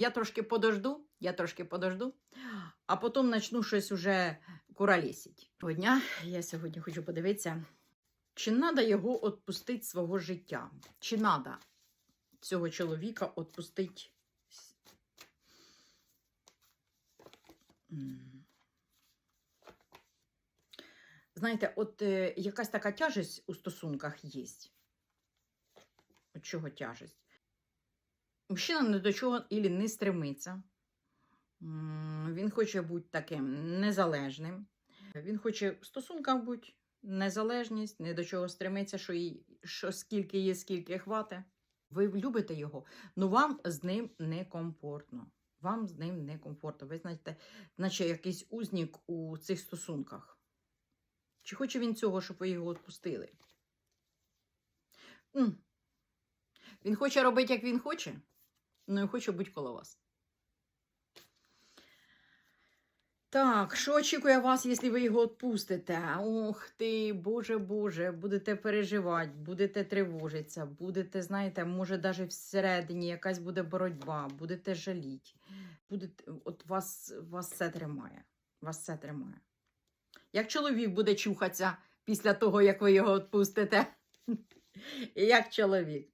Я трошки подожду, я трошки подожду, а потім начну щось уже куралісить. Того дня я сьогодні хочу подивитися, чи треба його відпустити свого життя, чи треба цього чоловіка відпустити. Знаєте, от е, якась така тяжесть у стосунках є. От чого тяжесть? Мужчина ні до чого ілі не стремиться. Він хоче бути таким незалежним. Він хоче в стосунках бути незалежність, ні до чого стремиться, що, і, що скільки є, скільки хватить. Ви любите його, але вам з ним некомфортно. Вам з ним некомфортно. Ви знаєте, наче якийсь узнік у цих стосунках. Чи хоче він цього, щоб ви його відпустили? Він хоче робити, як він хоче, але хоче бути коло вас. Так, що очікує вас, якщо ви його відпустите? Ох ти, Боже Боже, будете переживати, будете тривожитися, будете, знаєте, може, навіть всередині якась буде боротьба, будете жаліти. Будете, от вас, вас все тримає. Вас все тримає. Як чоловік буде чухатися після того, як ви його відпустите? Як чоловік?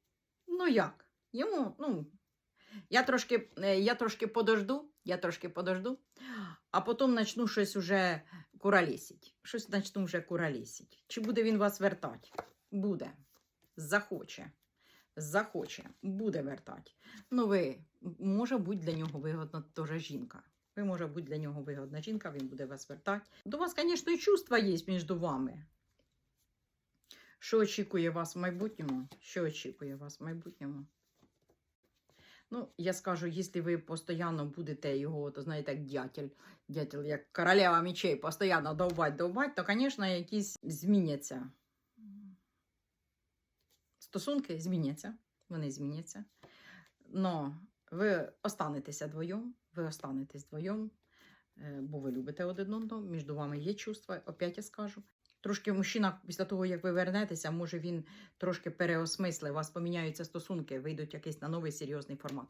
Ну як? Йому, ну, я трошки, е, я трошки подожду, я трошки подожду, а потім начну щось уже куралісить. Щось начну вже куралісить. Чи буде він вас вертати? Буде. Захоче. Захоче, буде вертати. Ну, ви, може бути для нього вигодна теж жінка. Ви може бути для нього вигодна жінка, він буде вас вертати. До вас, звісно, і чувства є між вами. Що очікує вас в майбутньому? Що очікує вас в майбутньому? Ну, я скажу, якщо ви постійно будете його, то знаєте, як дятель, дятел, як королева мечей, постійно довбать, довбать, то, звісно, якісь зміняться. Стосунки зміняться, вони зміняться. Но ви останетеся вдвоєм, ви останетесь вдвоєм, е, бо ви любите один одного, між вами є чувства, опять я скажу. Трошки мужчина, після того, як ви вернетеся, може він трошки переосмислить, у вас поміняються стосунки, вийдуть якийсь на новий серйозний формат.